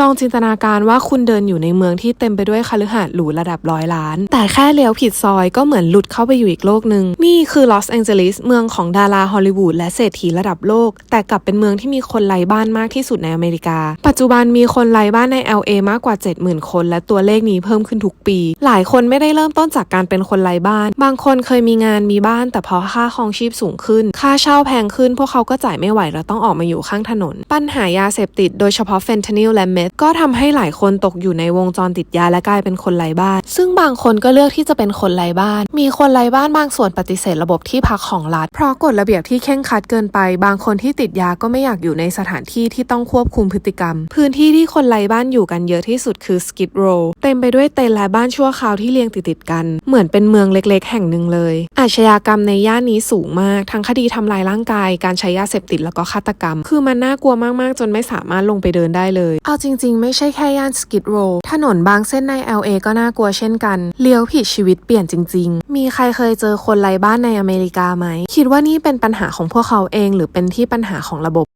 ลองจินตนาการว่าคุณเดินอยู่ในเมืองที่เต็มไปด้วยคฤหาสน์หรูระดับร้อยล้าน แต่แค่เลี้ยวผิดซอยก็เหมือนหลุดเข้าไปอยู่อีกโลกหนึ่งนี่คือลอสแองเจลิสเมืองของดาราฮอลลีวูดและเศรษฐีระดับโลก แต่กลับเป็นเมืองที่มีคนไร้บ้านมากที่สุดในอเมริกา ปัจจุบันมีคนไร้บ้านใน LA มากกว่า 70,000 คน และตัวเลขนี้เพิ่มขึ้นทุกปี หลายคนไม่ได้เริ่มต้นจากการเป็นคนไร้บ้าน บางคนเคยมีงานมีบ้าน แต่พอค่าครองชีพสูงขึ้น ค่าเช่าแพงขึ้น พวกเขาก็จ่ายไม่ไหวแล้วต้องออกมาอยู่ข้างถนน ปัญหายาเสพติดโดยเฉพาะเฟนทานิลและเมทก็ทำให้หลายคนตกอยู่ในวงจรติดยาและกลายเป็นคนไร้บ้าน ซึ่งบางคนก็เลือกที่จะเป็นคนไร้บ้าน มีคนไร้บ้านบางส่วนปฏิเสธระบบที่พักของรัฐ เพราะกฎระเบียบที่เคร่งคัดเกินไป บางคนที่ติดยาก็ไม่อยากอยู่ในสถานที่ที่ต้องควบคุมพฤติกรรม พื้นที่ที่คนไร้บ้านอยู่กันเยอะที่สุดคือสกิดโรเต็มไปด้วยเต็นท์และบ้านชั่วคราวที่เรียงติดๆกัน เหมือนเป็นเมืองเล็ก ๆ แห่งหนึ่งเลย อาชญากรรมในย่านนี้สูงมาก ทั้งคดีทำลายร่างกาย การใช้ยาเสพติดแล้วก็ฆาตกรรม คือมันน่ากลัวมากๆ จนไม่สามารถลงไปเดินได้เลย เอาจริงๆ ไม่ใช่แค่ย่านสกิดโรถนนบางเส้นใน LA ก็น่ากลัวเช่นกัน เลี้ยวผิดชีวิตเปลี่ยนจริง ๆ มีใครเคยเจอคนไร้บ้านในอเมริกาไหม คิดว่านี่เป็นปัญหาของพวกเขาเอง หรือเป็นที่ปัญหาของระบบ